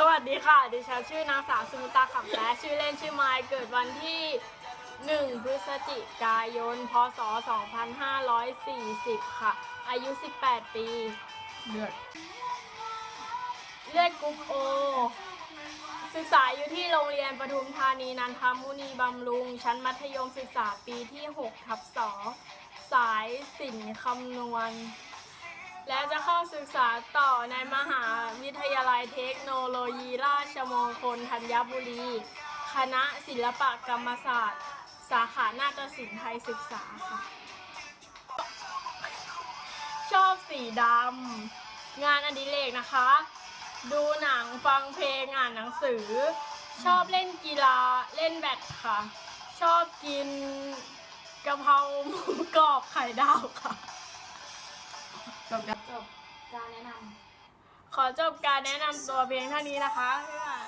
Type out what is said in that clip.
สวัสดีค่ะ ดิฉันชื่อนางสาวสมุตาขับและชื่อเล่นชื่อไมค์เกิดวันที่ 1 พฤศจิกายน พศ 2540 ค่ะ อายุ 18 ปี เลือดเลือดกรุ๊ปโอ ศึกษาอยู่ที่โรงเรียนปทุมธานีนันทมุนีบำรุง ชั้นมัธยมศึกษาปีที่ 6 ทับ 2 สายศิลป์คำนวณ และจะเข้าศึกษาต่อในมหาวิทยาลัยเทคโนโลยีราชมงคลธัญบุรี คณะศิลปกรรมศาสตร์ สาขานาฏศิลป์ไทยศึกษาค่ะ ชอบสีดำ งานอดิเรกนะคะ ดูหนังฟังเพลงอ่านหนังสือ ชอบเล่นกีฬาเล่นแบดค่ะ ชอบกินกะเพราหมูกรอบไข่ดาวค่ะ จบกันจบการแนะนขอจบการแนะนำตัวเพียงเท่านี้นะคะบ๊ายบาย